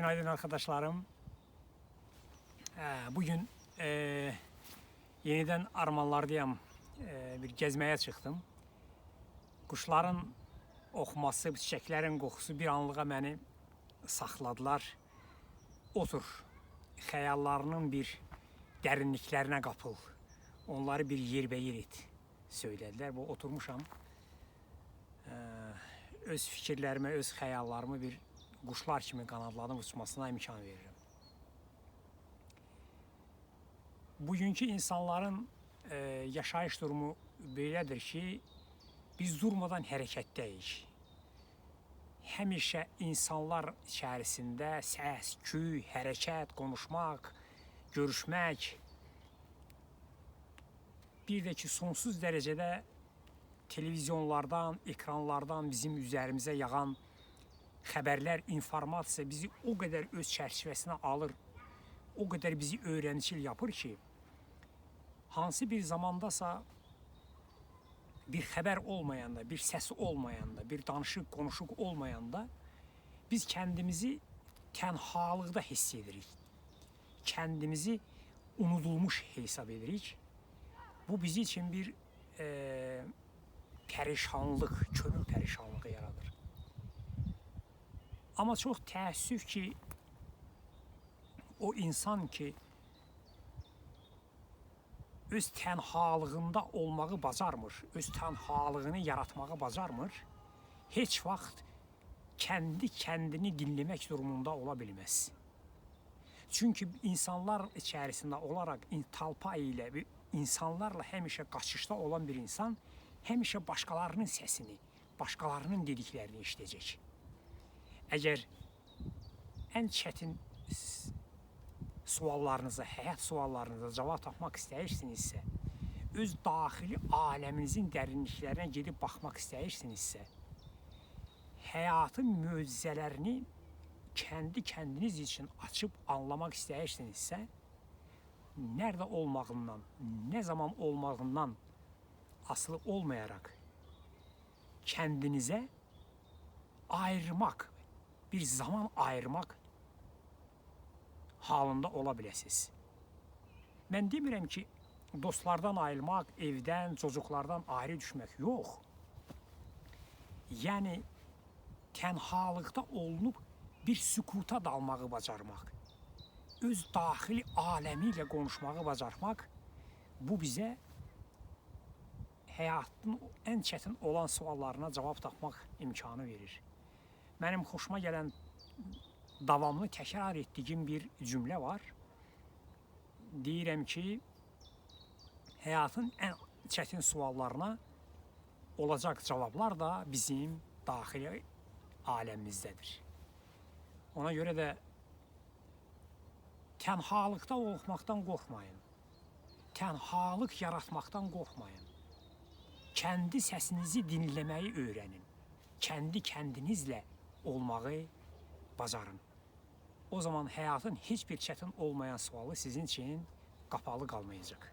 Günaydın arkadaşlarım. Ee, bugün e, yeniden Armanlardayım. E, bir gezmeye çıktım. Kuşların oxuması, çiçeklerin kokusu bir anlığa beni saxladılar. Otur, xəyallarının bir dərinliklərinə qapıl. Onları bir yerbəyer et, söylədilər. Bu oturmuşam. Ee, öz fikirlərimi, öz xəyallarımı bir quşlar kimi qanadlanıb uçmasına imkan verirəm. Bugünkü insanların e, yaşayış durumu belədir ki, biz durmadan hərəkətdəyik. Həmişə insanlar içərisində səs, küy, hərəkət, konuşmaq, görüşmək bir də ki, sonsuz dərəcədə televizyonlardan, ekranlardan bizim üzərimizə yağan xəbərlər, informasiya bizi o qədər öz çərçivəsinə alır, o qədər bizi öyrəncil yapır ki, hansı bir zamandasa bir xəbər olmayanda, bir səs olmayanda, bir danışıq, konuşuq olmayanda biz kəndimizi tənhalıqda hiss edirik. Kəndimizi unudulmuş hesab edirik. Bu bizi için bir eee perişanlıq, könül perişanlığı yaradır. Ama çok təəssüf ki o insan ki öz tənhalığında olmağı bacarmır, öz tənhalığını yaratmağı bacarmır, heç vaxt kendi kendini dinlemek durumunda ola bilməz. Çünkü insanlar içerisinde olarak talpa ile insanlarla həmişə qaçışda olan bir insan həmişə başqalarının səsini, başqalarının dediklərini eşidəcək. Əgər ən çətin suallarınıza, həyat suallarınıza cavab tapmaq istəyirsinizsə, öz daxili aləminizin dərinliklərinə gedib baxmaq istəyirsinizsə, həyatın möcüzələrini kendi kendiniz için açıp anlamak istəyirsinizsə, nerede olmağından, ne zaman olmağından asılı olmayarak kendinize ayırmak, bir zaman ayırmak halında ola biləsiniz. Mən demirəm ki, dostlardan ayrılmaq, evdən, çocuklardan ayrı düşmək yox. Yəni tənhalıqda olunub bir sükuta dalmağı bacarmaq, öz daxili aləmi ilə konuşmağı bacarmaq bu bizə həyatın ən çətin olan suallarına cavab tapmaq imkanı verir. Mənim xoşuma gələn davamlı təkrar etdiyim bir cümlə var. Deyirəm ki, həyatın ən çətin suallarına olacaq cavablar da bizim daxili aləmimizdədir. Ona görə də tənhalıqda olmaqdan qorxmayın. Tənhalıq yaratmaqdan qorxmayın. Kendi səsinizi dinləməyi öyrənin. Kendi kendinizlə olmağı bacarın. O zaman həyatın heç bir çətin olmayan sualı sizin üçün qapalı qalmayacaq.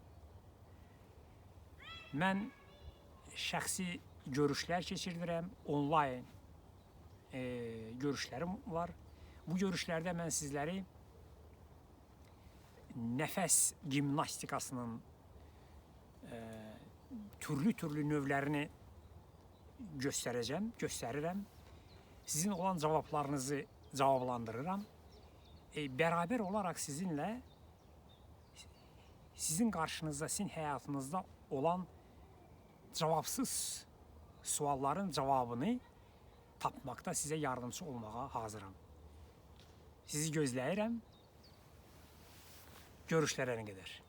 Mən şəxsi görüşlər keçirdirəm, onlayn e, görüşlərim var. Bu görüşlərdə mən sizləri nəfəs gimnastikasının e, türlü-türlü növlərini göstərəcəm, göstərirəm. Sizin olan cavablarınızı cavablandırıram. E, beraber olarak sizinle sizin karşınızda, sizin hayatınızda olan cevapsız sualların cevabını tapmakta size yardımcı olmağa hazıram. Sizi gözləyirəm. Görüşlərə qədər.